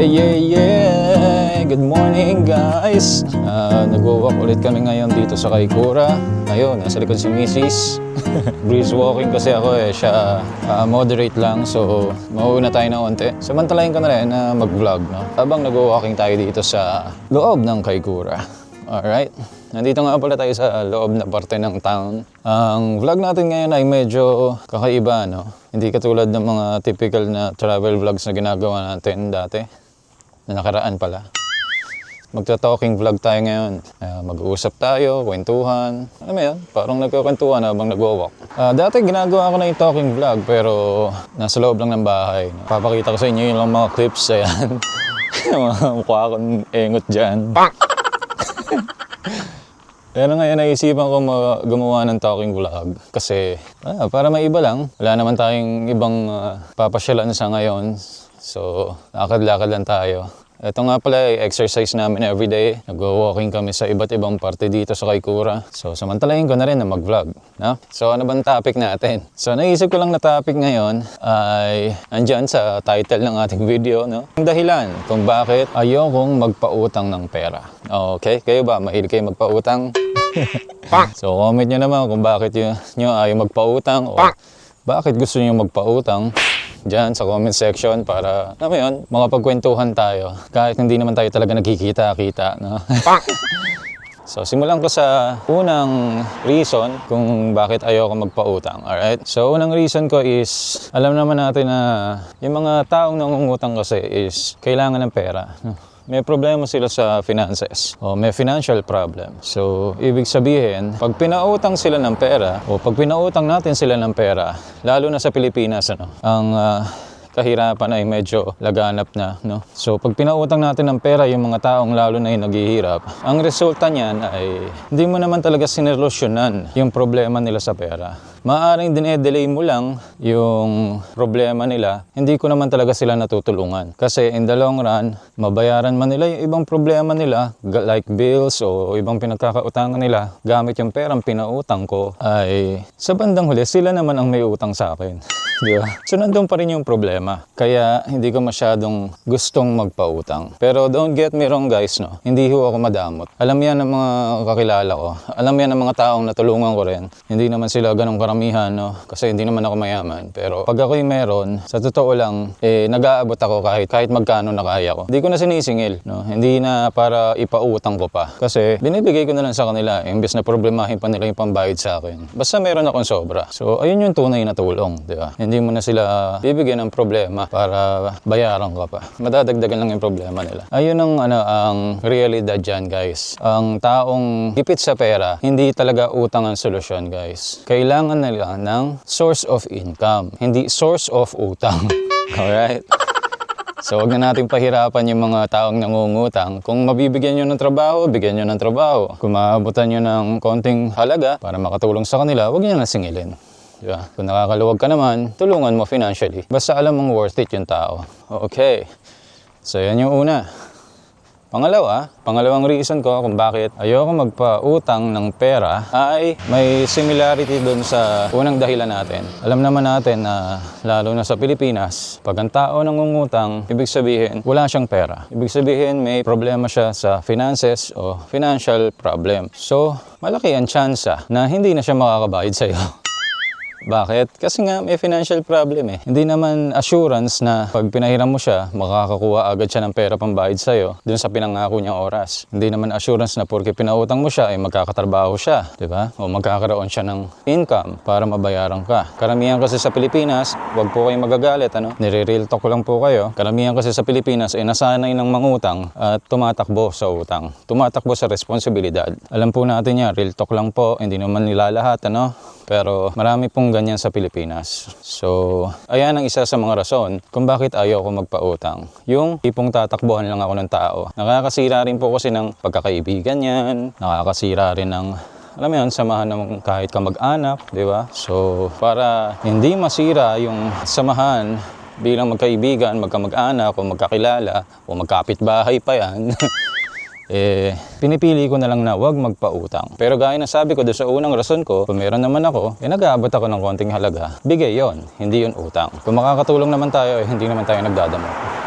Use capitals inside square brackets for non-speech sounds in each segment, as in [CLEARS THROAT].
Yeah, yeah, yeah! Good morning guys! Uh, Nag-walk ulit kami ngayon dito sa Kaikura. Ayun, nasa likod si Mrs. [LAUGHS] Breeze walking kasi ako eh, siya ah, moderate lang so mauuna tayo na onte. Samantalahin ko na rin na mag-vlog no? habang nag-walking tayo dito sa loob ng Kaikura. Alright? Nandito nga pala tayo sa loob na parte ng town. Ang vlog natin ngayon ay medyo kakaiba, no? Hindi katulad ng mga typical na travel vlogs na ginagawa natin dati. Na nakaraan pala. Magta-talking vlog tayo ngayon. Uh, mag-uusap tayo, kwentuhan. Ano mo yun? Parang nagkakwentuhan habang nagwo-walk. Ah, dati ginagawa ko na yung talking vlog pero nasa loob lang ng bahay. Papakita ko sa inyo yung mga clips. Ayan. [LAUGHS] mukha akong engot dyan. [LAUGHS] Pero ngayon naisipan ko ma- gumawa ng talking vlog kasi ah, para may iba lang. Wala naman tayong ibang ah, papasyalan sa ngayon. So, lakad-lakad lang tayo. Ito nga pala ay exercise namin everyday. Nag-walking kami sa iba't ibang parte dito sa Kaikura. So, samantalahin ko na rin na mag-vlog. No? So, ano bang topic natin? So, naisip ko lang na topic ngayon ay andyan sa title ng ating video. No? Ang dahilan kung bakit ayokong magpautang ng pera. Okay? Kayo ba? Mahilig kayo magpautang? [LAUGHS] so, comment nyo naman kung bakit yun, nyo ayaw magpautang o bakit gusto nyo magpautang dyan sa comment section para, alam mo yun, makapagkwentuhan tayo. Kahit hindi naman tayo talaga nagkikita-kita, no? [LAUGHS] So, simulan ko sa unang reason kung bakit ayoko magpautang. Alright? So, unang reason ko is, alam naman natin na yung mga taong nangungutang kasi is kailangan ng pera. May problema sila sa finances o may financial problem. So, ibig sabihin, pag pinautang sila ng pera o pag pinautang natin sila ng pera, lalo na sa Pilipinas, ano, ang ah, kahirapan ay medyo laganap na. No? So pag pinautang natin ng pera yung mga taong lalo na yung naghihirap, ang resulta niyan ay hindi mo naman talaga sinelusyonan yung problema nila sa pera. Maaring dineddelay mo lang yung problema nila, hindi ko naman talaga sila natutulungan. Kasi in the long run, mabayaran man nila yung ibang problema nila, like bills o ibang pinagkakautangan nila, gamit yung perang pinautang ko, ay sa bandang huli, sila naman ang may utang sa akin. Di ba? So nandun pa rin yung problema. Kaya hindi ko masyadong gustong magpautang. Pero don't get me wrong guys, no? Hindi ho ako madamot. Alam yan ng mga kakilala ko. Alam yan ng mga taong natulungan ko rin. Hindi naman sila ganong karamihan, no? Kasi hindi naman ako mayaman. Pero pag ako'y meron, sa totoo lang, eh, nag-aabot ako kahit, kahit magkano na kaya ko. Hindi ko na sinisingil, no? Hindi na para ipautang ko pa. Kasi binibigay ko na lang sa kanila, imbes na problemahin pa nila yung pambayad sa akin. Basta meron akong sobra. So, ayun yung tunay na tulong, di ba? Hindi mo na sila bibigyan ng problema para bayaran ka pa. Madadagdagan lang yung problema nila. Ayun ang, ano, ang realidad dyan, guys. Ang taong hipit sa pera, hindi talaga utang ang solusyon, guys. Kailangan nila ng source of income, hindi source of utang. [LAUGHS] Alright? So, wag na natin pahirapan yung mga taong nangungutang. Kung mabibigyan nyo ng trabaho, bigyan nyo ng trabaho. Kung maabutan nyo ng konting halaga para makatulong sa kanila, wag nyo na singilin. Di ba? Kung nakakaluwag ka naman, tulungan mo financially. Basta alam mong worth it yung tao. Okay. So, yan yung una. Pangalawa, pangalawang reason ko kung bakit ayoko magpautang ng pera ay may similarity doon sa unang dahilan natin. Alam naman natin na lalo na sa Pilipinas, pag ang tao nangungutang, ibig sabihin wala siyang pera. Ibig sabihin may problema siya sa finances o financial problem. So, malaki ang tsansa na hindi na siya makakabayad sa'yo. [LAUGHS] Bakit? Kasi nga may financial problem eh. Hindi naman assurance na pag pinahiram mo siya, makakakuha agad siya ng pera pambayad sa'yo dun sa pinangako niyang oras. Hindi naman assurance na porque pinautang mo siya ay magkakatrabaho siya, di ba? O magkakaroon siya ng income para mabayaran ka. Karamihan kasi sa Pilipinas, wag po kayong magagalit, ano? Nire-real talk ko lang po kayo. Karamihan kasi sa Pilipinas ay nasanay ng mangutang at tumatakbo sa utang. Tumatakbo sa responsibilidad. Alam po natin yan, real talk lang po, hindi naman nila lahat, ano? Pero marami pong ganyan sa Pilipinas. So, ayan ang isa sa mga rason kung bakit ayaw ko magpautang. Yung tipong tatakbuhan lang ako ng tao. Nakakasira rin po kasi ng pagkakaibigan yan. Nakakasira rin ng alam mo yun, samahan ng kahit ka mag-anak, di ba? So, para hindi masira yung samahan bilang magkaibigan, magkamag-anak, o magkakilala, o magkapit-bahay pa yan, [LAUGHS] eh, pinipili ko na lang na wag magpautang. Pero gaya na sabi ko doon sa unang rason ko, kung meron naman ako, eh nag-aabot ako ng konting halaga, bigay yon hindi yon utang. Kung makakatulong naman tayo, eh, hindi naman tayo nagdadamo.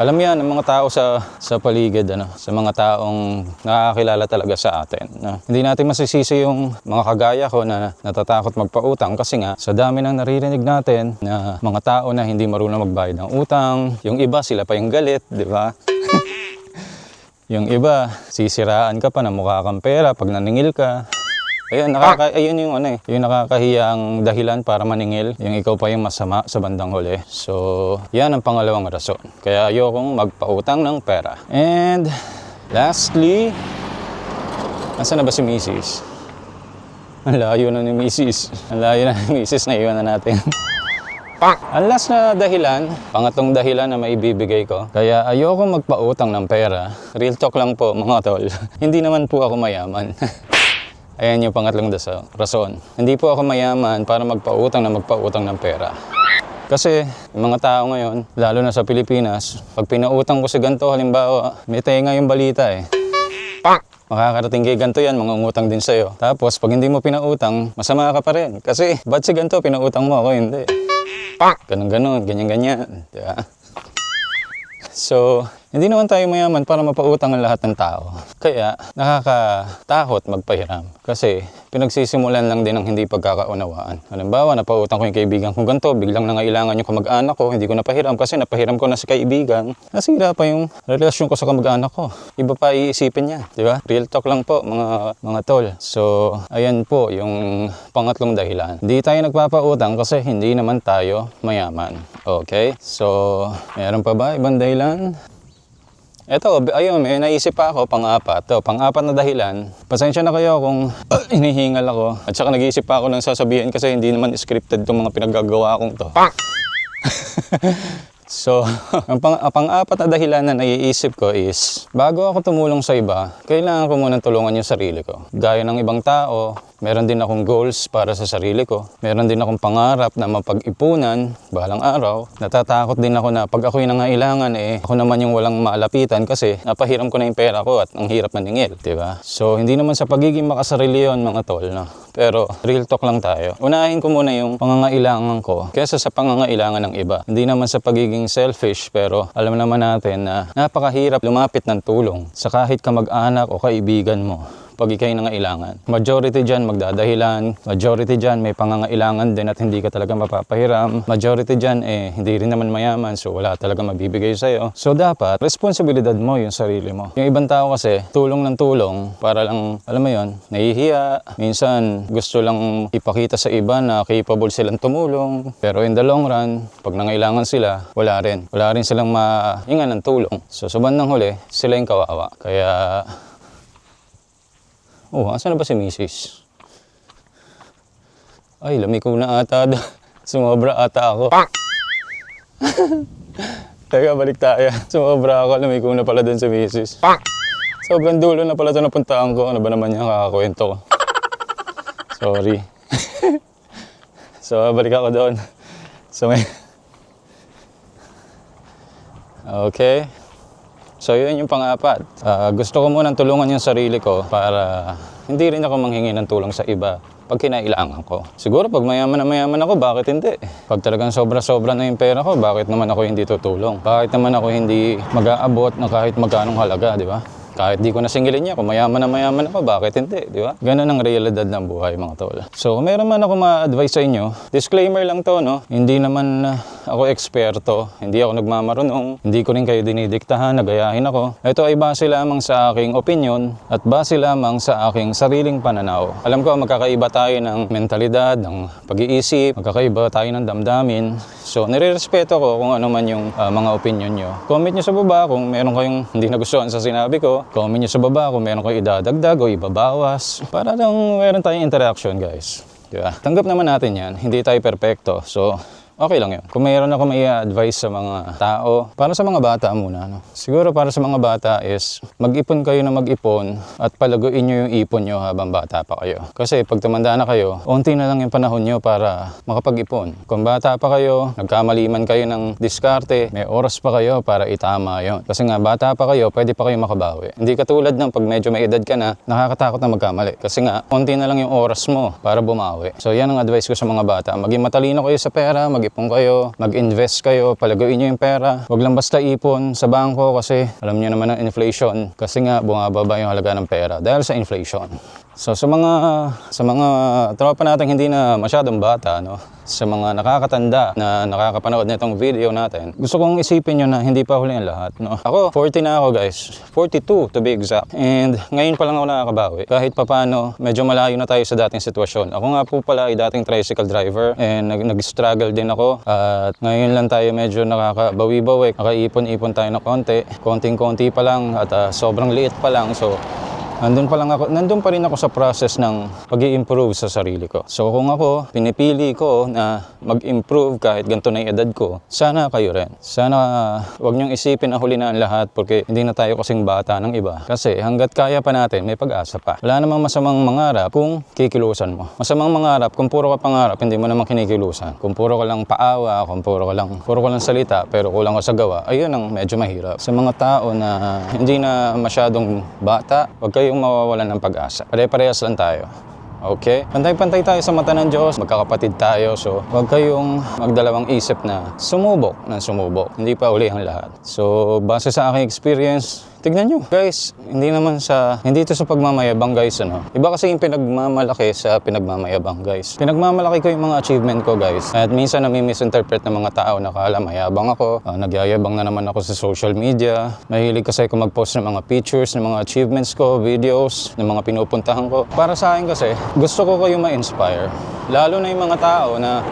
Alam yan ng mga tao sa sa paligid ano, sa mga taong nakakilala talaga sa atin. No? Hindi natin masisisi yung mga kagaya ko na natatakot magpautang kasi nga sa dami ng naririnig natin na mga tao na hindi marunong magbayad ng utang, yung iba sila pa yung galit, di ba? Yung iba, sisiraan ka pa na mukha kang pera pag naningil ka. Ayun, nakaka, ayun yung ano eh, yung nakakahiyang dahilan para maningil, yung ikaw pa yung masama sa bandang huli. So, yan ang pangalawang rason. Kaya ayokong magpautang ng pera. And, lastly, Nasaan na ba si Mrs.? Ang layo na ni Mrs. Ang layo na ni Mrs. na iwan na natin. [LAUGHS] Ang last na dahilan, pangatong dahilan na maibibigay ko, kaya ayoko magpautang ng pera. Real talk lang po mga tol. [LAUGHS] Hindi naman po ako mayaman. [LAUGHS] Ayan yung pangatlong daso, rason. Hindi po ako mayaman para magpautang na magpautang ng pera. Kasi yung mga tao ngayon, lalo na sa Pilipinas, pag pinautang ko si ganito, halimbawa, may tenga yung balita eh. Makakarating kay ganito yan, mangungutang din sa'yo. Tapos, pag hindi mo pinautang, masama ka pa rin. Kasi, ba't si ganito, pinautang mo ako, hindi. Ganon, ganon, ganyan, ganyan. Diba? So, hindi naman tayo mayaman para mapautang ang lahat ng tao. Kaya, nakakatakot magpahiram. Kasi, pinagsisimulan lang din ng hindi pagkakaunawaan. Halimbawa, napautang ko yung kaibigan kong ganito, biglang nangailangan yung kamag-anak ko, hindi ko napahiram kasi napahiram ko na si kaibigan. Nasira pa yung relasyon ko sa kamag-anak ko. Iba pa iisipin niya, di ba? Real talk lang po, mga, mga tol. So, ayan po yung pangatlong dahilan. Hindi tayo nagpapautang kasi hindi naman tayo mayaman. Okay? So, meron pa ba ibang dahilan? Eto, ayun, may naisip pa ako, pang-apat. To, pang-apat na dahilan. Pasensya na kayo kung uh, [CLEARS THROAT] hinihingal ako. At saka nag-iisip pa ako ng sasabihin kasi hindi naman scripted itong mga pinaggagawa kong to. [LAUGHS] So, [LAUGHS] ang pang, ang pang-apat na dahilan na naiisip ko is, bago ako tumulong sa iba, kailangan ko munang tulungan yung sarili ko. Gaya ng ibang tao, meron din akong goals para sa sarili ko. Meron din akong pangarap na mapag-ipunan balang araw. Natatakot din ako na pag ako'y nangailangan, eh, ako naman yung walang maalapitan kasi napahiram ko na yung pera ko at ang hirap maningil, di ba? So, hindi naman sa pagiging makasarili yun, mga tol, no? Pero, real talk lang tayo. Unahin ko muna yung pangangailangan ko kesa sa pangangailangan ng iba. Hindi naman sa pagiging selfish, pero alam naman natin na napakahirap lumapit ng tulong sa kahit kamag-anak o kaibigan mo pag ikay nangailangan. Majority dyan magdadahilan, majority dyan may pangangailangan din at hindi ka talaga mapapahiram. Majority dyan eh hindi rin naman mayaman so wala talaga mabibigay sa'yo. So dapat, responsibilidad mo yung sarili mo. Yung ibang tao kasi, tulong ng tulong para lang, alam mo yon nahihiya. Minsan gusto lang ipakita sa iba na capable silang tumulong. Pero in the long run, pag nangailangan sila, wala rin. Wala rin silang mahinga ng tulong. So sa bandang huli, sila yung kawawa. Kaya Oh, asan na ba si Mrs.? Ay, lamiko na ata. [LAUGHS] Sumobra ata ako. [LAUGHS] Teka, balik tayo. Sumobra ako, lamiko na pala dun si Mrs. Sobrang dulo na pala ito napuntaan ko. Ano ba naman yung kakakwento ko? [LAUGHS] Sorry. so, balik ako doon. So, may... Okay. So yun yung pang-apat. Ah, gusto ko munang tulungan yung sarili ko para hindi rin ako manghingi ng tulong sa iba pag kinailangan ko. Siguro pag mayaman na mayaman ako, bakit hindi? Pag talagang sobra-sobra na yung pera ko, bakit naman ako hindi tutulong? Bakit naman ako hindi mag-aabot na kahit magkanong halaga, di ba? Kahit di ko nasingilin niya, kung mayaman na mayaman ako, bakit hindi, di ba? Ganun ang realidad ng buhay, mga tol. So, meron man ako ma-advise sa inyo, disclaimer lang to, no? Hindi naman uh, ako eksperto, hindi ako nagmamarunong, hindi ko rin kayo dinidiktahan, nagayahin ako. Ito ay base lamang sa aking opinion at base lamang sa aking sariling pananaw. Alam ko, magkakaiba tayo ng mentalidad, ng pag-iisip, magkakaiba tayo ng damdamin. So, nire-respeto ko kung ano man yung uh, mga opinion nyo. Comment nyo sa baba kung meron kayong hindi nagustuhan sa sinabi ko. Comment nyo sa baba kung meron kayong idadagdag o ibabawas. Para lang meron tayong interaction, guys. Diba? Tanggap naman natin yan. Hindi tayo perfecto. So, okay lang yun. Kung mayroon ako may advice sa mga tao, para sa mga bata muna. No? Siguro para sa mga bata is mag-ipon kayo na mag-ipon at palaguin nyo yung ipon nyo habang bata pa kayo. Kasi pag tumanda na kayo, unti na lang yung panahon nyo para makapag-ipon. Kung bata pa kayo, nagkamaliman kayo ng diskarte, may oras pa kayo para itama yon. Kasi nga bata pa kayo, pwede pa kayo makabawi. Hindi katulad ng pag medyo may edad ka na, nakakatakot na magkamali. Kasi nga, unti na lang yung oras mo para bumawi. So yan ang advice ko sa mga bata. Maging matalino kayo sa pera, mag mag-ipon kayo, mag-invest kayo, palaguin nyo yung pera. Huwag lang basta ipon sa bangko kasi alam nyo naman ang inflation. Kasi nga bumababa yung halaga ng pera dahil sa inflation. So sa mga sa mga tropa natin hindi na masyadong bata no, sa mga nakakatanda na nakakapanood nitong video natin. Gusto kong isipin nyo na hindi pa huli ang lahat no. Ako 40 na ako guys. 42 to be exact. And ngayon pa lang ako nakakabawi. Kahit papano medyo malayo na tayo sa dating sitwasyon. Ako nga po pala ay dating tricycle driver and nag- nag-struggle din ako. At ngayon lang tayo medyo nakakabawi-bawi. Nakaipon-ipon tayo ng konti. Konting-konti pa lang at ah, sobrang liit pa lang. So Nandun pa lang ako, nandun pa rin ako sa process ng pag improve sa sarili ko. So kung ako, pinipili ko na mag-improve kahit ganito na yung edad ko, sana kayo rin. Sana wag niyong isipin na huli na ang lahat porque hindi na tayo kasing bata ng iba. Kasi hanggat kaya pa natin, may pag-asa pa. Wala namang masamang mangarap kung kikilusan mo. Masamang mangarap kung puro ka pangarap, hindi mo naman kinikilusan. Kung puro ka lang paawa, kung puro ka lang, puro ka lang salita, pero kulang ka sa gawa, ayun ang medyo mahirap. Sa mga tao na hindi na masyadong bata, wag kayong mawawalan ng pag-asa. Pare-parehas lang tayo. Okay? Pantay-pantay tayo sa mata ng Diyos, magkakapatid tayo. So, huwag kayong magdalawang isip na sumubok ng sumubok. Hindi pa uli ang lahat. So, base sa aking experience, tignan nyo. Guys, hindi naman sa, hindi ito sa pagmamayabang guys, ano. Iba kasi yung pinagmamalaki sa pinagmamayabang guys. Pinagmamalaki ko yung mga achievement ko guys. At minsan nami-misinterpret ng mga tao na kala mayabang ako. Ah, nagyayabang na naman ako sa social media. Mahilig kasi ako mag-post ng mga pictures, ng mga achievements ko, videos, ng mga pinupuntahan ko. Para sa akin kasi, gusto ko kayo ma-inspire. Lalo na yung mga tao na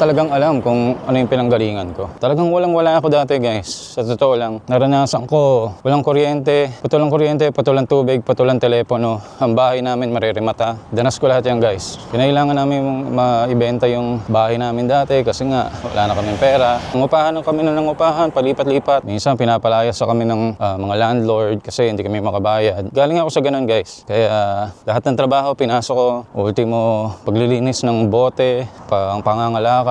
talagang alam kung ano yung pinanggalingan ko. Talagang walang-wala ako dati guys. Sa totoo lang, naranasan ko walang kuryente, putulang kuryente, putulang tubig, putulang telepono. Ang bahay namin maririmata. Danas ko lahat yan guys. Kinailangan namin maibenta yung bahay namin dati kasi nga wala na kaming pera. Nangupahan ng kami na nangupahan, palipat-lipat. Minsan pinapalayas sa kami ng ah, mga landlord kasi hindi kami makabayad. Galing ako sa ganun guys. Kaya lahat ng trabaho pinasok ko. Ultimo, paglilinis ng bote, pang pangangalakal,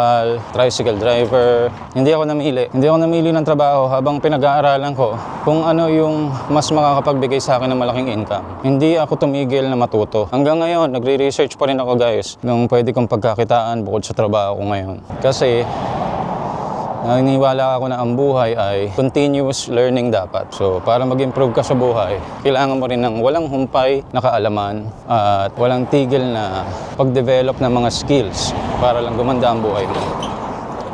tricycle driver. Hindi ako namili. Hindi ako namili ng trabaho habang pinag-aaralan ko kung ano yung mas makakapagbigay sa akin ng malaking income. Hindi ako tumigil na matuto. Hanggang ngayon, nagre-research pa rin ako guys nung pwede kong pagkakitaan bukod sa trabaho ko ngayon. Kasi Naniniwala ako na ang buhay ay continuous learning dapat. So, para mag-improve ka sa buhay, kailangan mo rin ng walang humpay na kaalaman at walang tigil na pag-develop ng mga skills para lang gumanda ang buhay mo.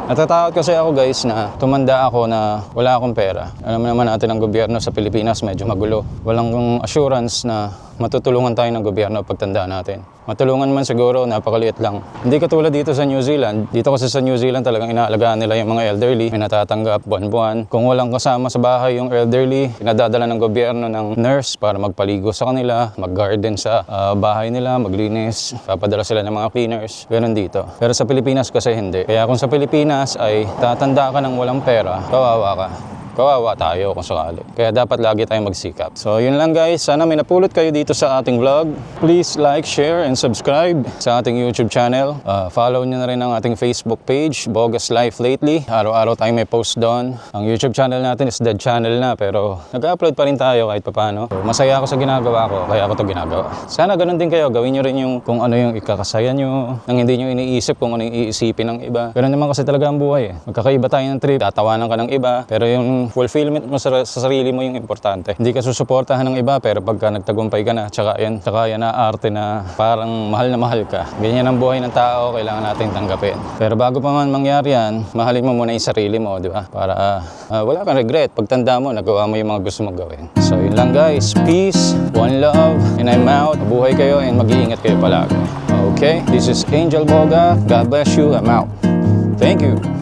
Natatakot kasi ako guys na tumanda ako na wala akong pera. Alam naman natin ang gobyerno sa Pilipinas medyo magulo. Walang assurance na matutulungan tayo ng gobyerno pagtanda natin. Matulungan man siguro, napakaliit lang. Hindi katulad dito sa New Zealand. Dito kasi sa New Zealand talagang inaalagaan nila yung mga elderly. May natatanggap buwan-buwan. Kung walang kasama sa bahay yung elderly, pinadadala ng gobyerno ng nurse para magpaligo sa kanila, mag-garden sa ah, bahay nila, maglinis. Papadala sila ng mga cleaners. Ganon dito. Pero sa Pilipinas kasi hindi. Kaya kung sa Pilipinas ay tatanda ka ng walang pera, kawawa ka kawawa tayo kung sakali. Kaya dapat lagi tayong magsikap. So yun lang guys, sana may napulot kayo dito sa ating vlog. Please like, share, and subscribe sa ating YouTube channel. Uh, follow nyo na rin ang ating Facebook page, Bogus Life Lately. Araw-araw tayong may post doon. Ang YouTube channel natin is dead channel na pero nag-upload pa rin tayo kahit papano. So, masaya ako sa ginagawa ko, kaya ako to ginagawa. Sana ganun din kayo, gawin nyo rin yung kung ano yung ikakasaya nyo, nang hindi nyo iniisip kung ano yung iisipin ng iba. Ganun naman kasi talaga ang buhay eh. Magkakaiba tayo ng trip, tatawanan ka ng iba, pero yung fulfillment mo sa, sa sarili mo yung importante. Hindi ka susuportahan ng iba, pero pagka nagtagumpay ka na, tsaka yan, tsaka yan na arte na parang mahal na mahal ka. Ganyan ang buhay ng tao, kailangan natin tanggapin. Pero bago pa man mangyari yan, mahalin mo muna yung sarili mo, di ba? Para ah, wala kang regret. Pagtanda mo, nagawa mo yung mga gusto mong gawin. So yun lang guys, peace, one love, and I'm out. Mabuhay kayo and mag-iingat kayo palagi. Okay, this is Angel Boga. God bless you. I'm out. Thank you.